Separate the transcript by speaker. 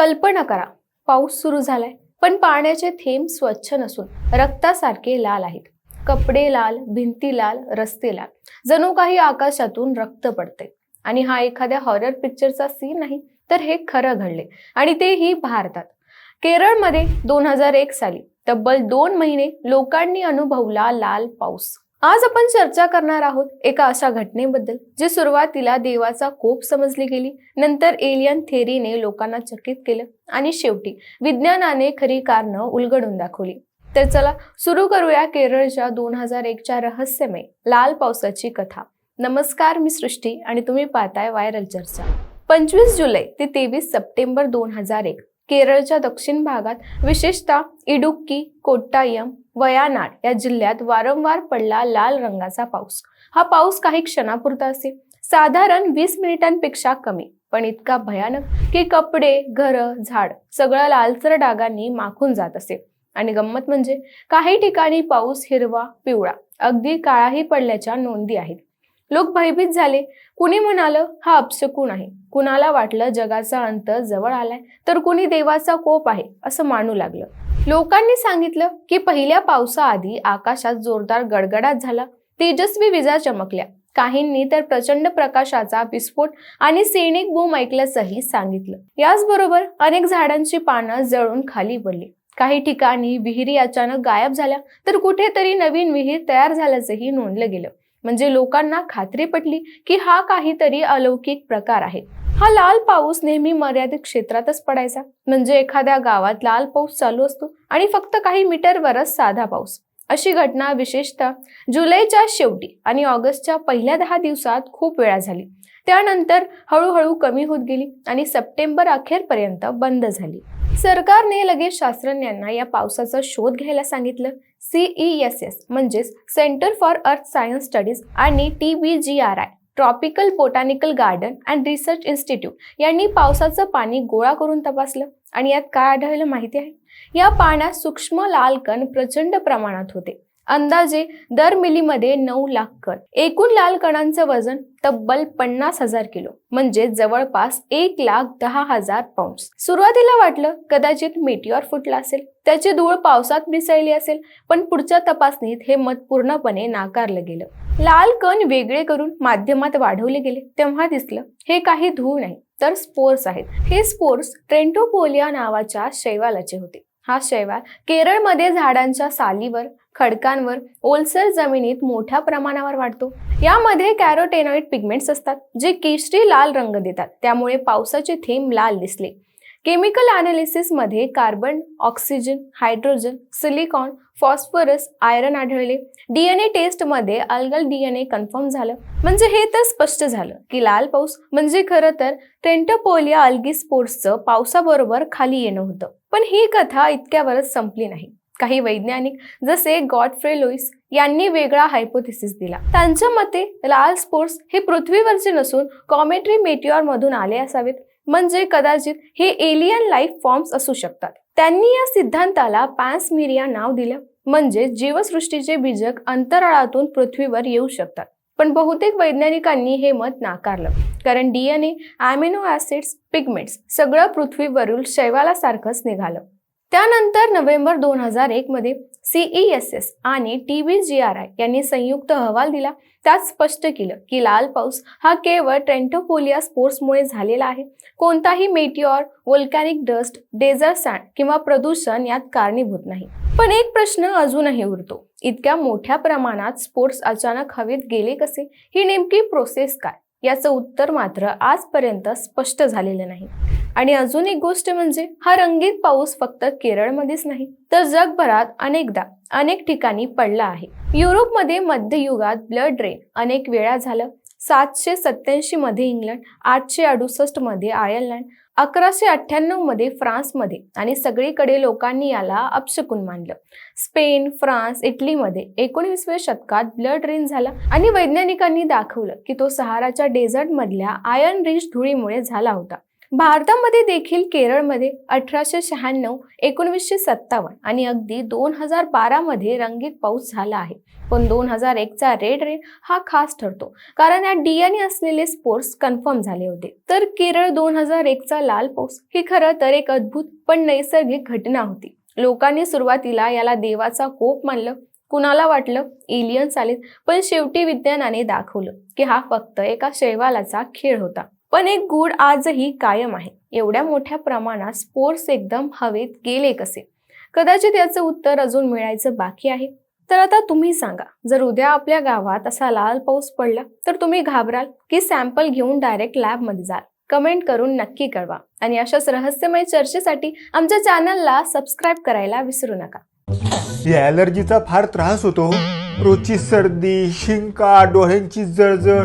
Speaker 1: कल्पना करा. पाऊस सुरू झालाय पण पाण्याचे थेंब स्वच्छ नसून रक्तासारखे लाल आहेत. कपडे लाल भिंती लाल रस्ते लाल. जणू काही आकाशातून रक्त पडते. आणि हा एखाद्या हॉरर पिक्चरचा सीन नाही तर हे खरं घडले. आणि तेही भारतात. केरळमध्ये दोन हजार एक साली तब्बल दोन महिने लोकांनी अनुभवला लाल पाऊस. आज आपण चर्चा करणार आहोत एका अशा घटनेबद्दल जे सुरुवातीला देवाचा कोप समजली गेली नंतर एलियन थेरीने लोकांना चकित केलं आणि शेवटी विज्ञानाने खरी कारणं उलगडून दाखवली. तर चला सुरू करूया केरळच्या दोन हजार एकच्या रहस्यमय लाल पावसाची कथा. नमस्कार मी सृष्टी आणि तुम्ही पाहताय व्हायरल चर्चा. पंचवीस जुलै ते तेवीस सप्टेंबर दोन हजार एक. केरळच्या दक्षिण भागात विशेषतः इडुक्की कोट्टायम वयानाड या जिल्ह्यात वारंवार पडला लाल रंगाचा पाऊस. हा पाऊस काही क्षणापुरता असे. साधारण वीस मिनिटांपेक्षा कमी. पण इतका भयानक की कपडे घरं झाड सगळं लालसर डागांनी माखून जात असे. आणि गंमत म्हणजे काही ठिकाणी पाऊस हिरवा पिवळा. अगदी काळाही पडल्याच्या नोंदी आहेत. लोक भयभीत झाले. कुणी म्हणालं हा अपशकून आहे. कुणाला वाटलं जगाचा अंत जवळ आलाय. तर कुणी देवाचा कोप आहे. असं मानू लागलं. लोकांनी सांगितलं की पहिल्या पावसाआधी आकाशात जोरदार गडगडाट झाला. तेजस्वी विजा चमकल्या. काहींनी तर प्रचंड प्रकाशाचा विस्फोट आणि सैनिक बूम ऐकल्याचंही सांगितलं. याचबरोबर अनेक झाडांची पानं जळून खाली पडली. काही ठिकाणी विहिरी अचानक गायब झाल्या. तर कुठेतरी नवीन विहीर तयार झाल्याचंही नोंदलं गेलं. म्हणजे लोकांना खात्री पटली की हा काहीतरी अलौकिक प्रकार आहे. हा लाल पाऊस नेहमी मर्यादित क्षेत्रातच पडायचा. म्हणजे एखाद्या गावात लाल पाऊस चालू असतो आणि फक्त काही मीटरवरच साधा पाऊस. अशी घटना विशेषतः जुलैच्या शेवटी आणि ऑगस्टच्या पहिल्या दहा दिवसात खूप वेळा झाली. त्यानंतर हळूहळू कमी होत गेली आणि सप्टेंबर अखेरपर्यंत बंद झाली. सरकारने लगेच शास्त्रज्ञांना या पावसाचा शोध घ्यायला सांगितलं. सीई एस एस म्हणजेच centre for earth science studies आणि T B G R I tropical botanical garden and research institute यांनी पावसाचं पाणी गोळा करून तपासलं. आणि यात काय आढळलं माहिती आहे? या पाण्यात सूक्ष्म लाल कण प्रचंड प्रमाणात होते. अंदाजे दर मिलीमध्ये नऊ लाख कण. एकूण लाल कणांचं वजन तब्बल पन्नास हजार किलो म्हणजे जवळपास एक लाख दहा हजार पाऊंड सुरुवातीला वाटलं कदाचित मेटिओर फुटला असेल त्याची धूळ पावसात मिसळली असेल पण पुढच्या तपासणीत हे मत पूर्णपणे नाकारलं गेलं. लाल कण वेगळे करून माध्यमात वाढवले गेले तेव्हा दिसलं हे काही धूळ नाही तर स्पोर्स आहेत. हे स्पोर्स ट्रेंटोपोलिया नावाच्या शैवालाचे होते. हा शैवाल केरळमध्ये झाडांच्या सालीवर खडकांवर ओलसर जमिनीत मोठ्या प्रमाणावर वाढतो. यामध्ये कॅरोटेनॉइड पिगमेंट्स असतात जे केशरी लाल रंग देतात. त्यामुळे पावसाचे थेंब लाल दिसले. Chemical अनालिसिसमध्ये carbon oxygen hydrogen silicon phosphorus iron आढळले. डीएनए टेस्टमध्ये अल्गल डीएनए कन्फर्म झालं. म्हणजे हे तर स्पष्ट झालं की लाल पाऊस म्हणजे खरं तर टेंटोपोलिया अल्गी स्पोर्ट्सचं पावसाबरोबर खाली येणं होतं. पण ही कथा इतक्यावरच संपली नाही. काही वैज्ञानिक जसे गॉडफ्रे लुईस यांनी वेगळा हायपोथिसिस दिला. त्यांच्या मते लाल स्पोर्ट्स हे पृथ्वीवरचे नसून कॉमेट्री मेटिओर मधून आले असावेत. म्हणजे कदाचित हे एलियन लाईफ फॉर्म्स असू शकतात. त्यांनी या सिद्धांताला पॅन्समिरिया नाव दिलं. म्हणजे जीवसृष्टीचे बीजक अंतराळातून पृथ्वीवर येऊ शकतात. पण बहुतेक वैज्ञानिकांनी हे मत नाकारलं. कारण डीएनए ॲमिनो ऍसिड्स पिगमेंट्स सगळं पृथ्वीवरील शैवालासारखंच निघालं. त्यानंतर नोव्हेंबर दोन हजार एक मध्ये सीई एस एस आणि T V G R I यांनी संयुक्त अहवाल दिला. त्यात स्पष्ट केलं की लाल पाऊस हा केवळ ट्रेंटोपोलिया स्पोर्ट्समुळे झालेला आहे. कोणताही meteor volcanic dust desert sand किंवा प्रदूषण यात कारणीभूत नाही. पण एक प्रश्न अजूनही उरतो. इतक्या मोठ्या प्रमाणात स्पोर्ट्स अचानक हवेत गेले कसे? ही नेमकी प्रोसेस काय? याचं उत्तर मात्र आजपर्यंत स्पष्ट झालेलं नाही. आणि अजून एक गोष्ट म्हणजे हा रंगीत पाऊस फक्त केरळमध्येच नाही तर जगभरात अनेकदा अनेक ठिकाणी पडला आहे. युरोपमध्ये मध्ययुगात ब्लड रेन अनेक वेळा झालं. सातशे सत्याऐंशी मध्ये इंग्लंड आठशे अडुसष्टमध्ये आयर्लंड अकराशे अठ्ठ्याण्णवमध्ये फ्रान्समध्ये आणि सगळीकडे लोकांनी याला अपशकून मानलं. स्पेन फ्रान्स इटलीमध्ये एकोणीसव्या शतकात ब्लड रेन झाला आणि वैज्ञानिकांनी दाखवलं की तो सहाराच्या डेझर्ट मधल्या आयर्न रिच धुळीमुळे झाला होता. भारतामध्ये देखील केरळमध्ये अठराशे शहाण्णव एकोणवीसशे सत्तावन्न आणि अगदी दोन हजार बारा मध्ये रंगीत पाऊस झाला आहे. पण दोन हजार एकचा रेड रेन हा खास ठरतो. कारण यात डीएनए असलेले स्पोर्ट्स कन्फर्म झाले होते. तर केरळ दोन हजार एकचा लाल पाऊस ही खरं तर एक अद्भुत पण नैसर्गिक घटना होती. लोकांनी सुरुवातीला याला देवाचा कोप मानलं कुणाला वाटलं? एलियन्स आलेत. पण शेवटी विज्ञानाने दाखवलं की हा फक्त एका शैवालाचा खेळ होता. पण एक गुढ आजही कायम आहे. एवढ्या मोठ्या प्रमाणात स्पोर्ट्स एकदम हवेत गेले कसे? कदाचित याचं उत्तर अजून मिळायचं बाकी आहे. तर आता तुम्ही सांगा जर उद्या आपल्या गावात असा लाल पाऊस पडला तर तुम्ही घाबराल की सॅम्पल घेऊन डायरेक्ट लॅबमध्ये जाल? कमेंट करून नक्की कळवा. आणि अशाच रहस्यमय चर्चेसाठी आमच्या चॅनलला सबस्क्राईब करायला विसरू नका.
Speaker 2: या ॲलर्जीचा फार त्रास होतो हो. रोजची सर्दी शिंका डोळ्यांची जळजळ